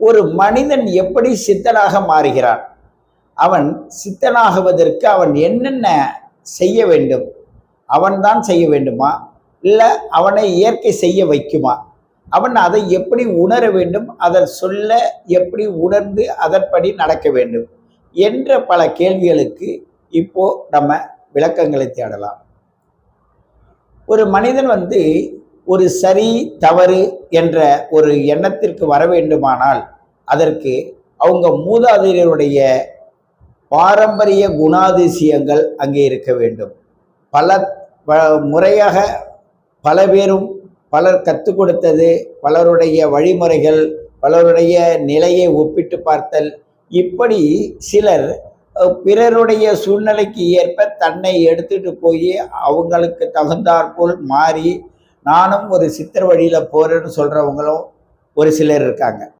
ஒரு மனிதன் எப்படி சித்தனாக மாறுகிறான்? அவன் சித்தனாகுவதற்கு அவன் என்னென்ன செய்ய வேண்டும்? அவன்தான் செய்ய வேண்டுமா? இல்லை அவனை இயற்கை செய்ய வைக்குமா? அவன் அதை எப்படி உணர வேண்டும்? அதை சொல்ல எப்படி உணர்ந்து அதன்படி நடக்க வேண்டும்? என்ற பல கேள்விகளுக்கு இப்போ நம்ம விளக்கங்களை தேடலாம். ஒரு மனிதன் வந்து ஒரு சரி தவறு என்ற ஒரு எண்ணத்திற்கு வர வேண்டுமானால் அதற்கு அவங்க மூதாதையருடைய பாரம்பரிய குணாதிசயங்கள் அங்கே இருக்க வேண்டும். பல ப- முறையாக பல பேரும் பலர் கற்றுக் கொடுத்தது பலருடைய வழிமுறைகள் பலருடைய நிலையை ஒப்பிட்டு பார்த்தல். இப்படி சிலர் பிறருடைய சூழ்நிலைக்கு ஏற்ப தன்னை எடுத்துட்டு போய் அவங்களுக்கு தகுந்தாற்போல் மாறி நானும் ஒரு சித்தர் வழியில் போகிறேன்னு சொல்கிறவங்களும் ஒரு சிலர் இருக்காங்க.